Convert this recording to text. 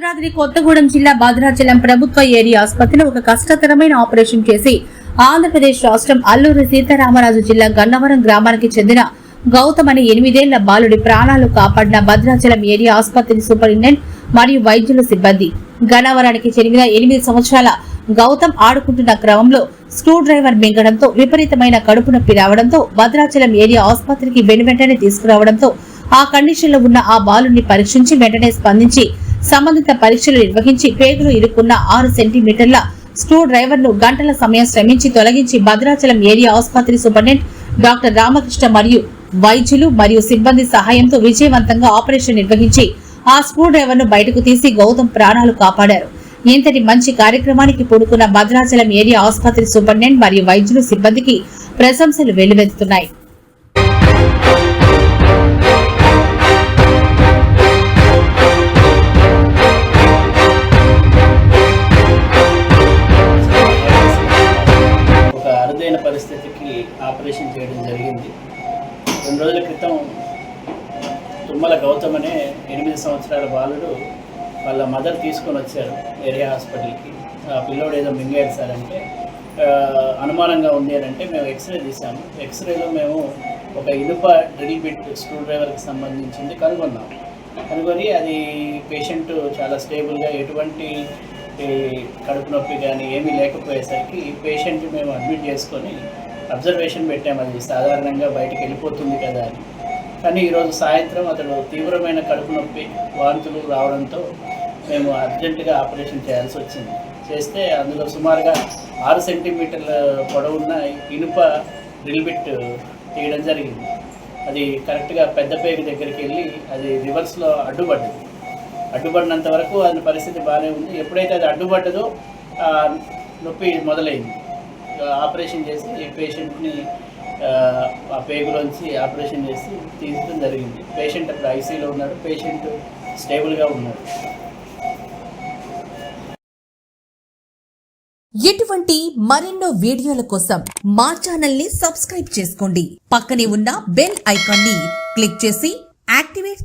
భద్రాద్రి కొత్తగూడెం జిల్లా భద్రాచలం ప్రభుత్వ ఏరియా ఆసుపత్రిలో ఒక కష్టతరమైన ఆపరేషన్ చేసి ఆంధ్రప్రదేశ్ రాష్ట్రం అల్లూరి సీతారామరాజు జిల్లా గన్నవరం గ్రామానికి చెందిన గౌతమ్ అనే ఎనిమిదేళ్ళ బాలుడి ప్రాణాలు కాపాడిన భద్రాచలం ఏరియా ఆసుపత్రి సూపరింటెండెంట్ మరియు వైద్యుల సిబ్బంది. గన్నవరానికి చెందిన ఎనిమిది సంవత్సరాల గౌతమ్ ఆడుకుంటున్న క్రమంలో స్క్రూ డ్రైవర్ మింగడంతో విపరీతమైన కడుపు నొప్పి రావడంతో భద్రాచలం ఏరియా ఆసుపత్రికి వెనువెంటనే తీసుకురావడంతో ఆ కండిషన్లో ఉన్న ఆ బాలుని పరీక్షించి వెంటనే స్పందించి సంబంధిత పరీక్షలు నిర్వహించి పేగులు ఇరుక్కున్న ఆరు సెంటీమీటర్ల స్క్రూ డ్రైవర్ను గంటల సమయం శ్రమించి తొలగించి భద్రాచలం ఏరియా ఆసుపత్రి సూపరింటెండెంట్ డాక్టర్ రామకృష్ణ మరియు వైద్యులు మరియు సిబ్బంది సహాయంతో విజయవంతంగా ఆపరేషన్ నిర్వహించి ఆ స్క్రూ డ్రైవర్ను బయటకు తీసి గౌతమ్ ప్రాణాలు కాపాడారు. ఇంతటి మంచి కార్యక్రమానికి పూడుకున్న భద్రాచలం ఏరియా ఆసుపత్రి సూపరింటెండెంట్ మరియు వైద్యులు సిబ్బందికి ప్రశంసలు వెల్లువెత్తుతున్నాయి. పరిస్థితికి ఆపరేషన్ చేయడం జరిగింది. రెండు రోజుల క్రితం తుమ్మల గౌతమ్ అనే ఎనిమిది సంవత్సరాల బాలుడు వాళ్ళ మదర్ తీసుకొని వచ్చారు ఏరియా హాస్పిటల్కి. ఆ పిల్లోడు ఏదో మింగాడు సార్ అంటే అనుమానంగా ఉంది అని అంటే మేము ఎక్స్రే తీసాము ఎక్స్రేలో మేము ఒక ఇనుప డ్రిల్ బిట్ స్క్రూ డ్రైవర్కి సంబంధించింది కనుగొన్నాం. కనుగొని అది పేషెంట్ చాలా స్టేబుల్గా ఎటువంటి కడుపు నొప్పి కానీ ఏమీ లేకపోయేసరికి పేషెంట్ మేము అడ్మిట్ చేసుకొని అబ్జర్వేషన్ పెట్టాము అది సాధారణంగా బయటికి వెళ్ళిపోతుంది కదా అని. కానీ ఈరోజు సాయంత్రం అతడు తీవ్రమైన కడుపు నొప్పి వాంతులు రావడంతో మేము అర్జెంటుగా ఆపరేషన్ చేయాల్సి వచ్చింది. చేస్తే అందులో సుమారుగా ఆరు సెంటీమీటర్ల పొడవున్న ఇనుప డ్రిల్ బిట్ తీయడం జరిగింది. అది కరెక్ట్గా పెద్ద పేగు దగ్గరికి వెళ్ళి అది రివర్స్లో అడ్డుపడ్డది. అడ్డుపడినంత వరకు అది పరిస్థితి బాగానే ఉంది. ఎప్పుడైతే అది అడ్డుపడ్డదో నొప్పి మొదలైంది. ఆపరేషన్ చేసి ఈ పేషెంట్ని ఆ, పేగులోంచి ఆపరేషన్ చేసి తీసుకోవడం జరిగింది. పేషెంట్ అప్పుడు ఐసీలో ఉన్నాడు. పేషెంట్ స్టేబుల్గా ఉన్నాడు. ఇటువంటి మరెన్నో వీడియోల కోసం మా ఛానల్ని సబ్స్క్రైబ్ చేసుకోండి. పక్కనే ఉన్న బెల్ ఐకాన్ని క్లిక్ చేసి యాక్టివేట్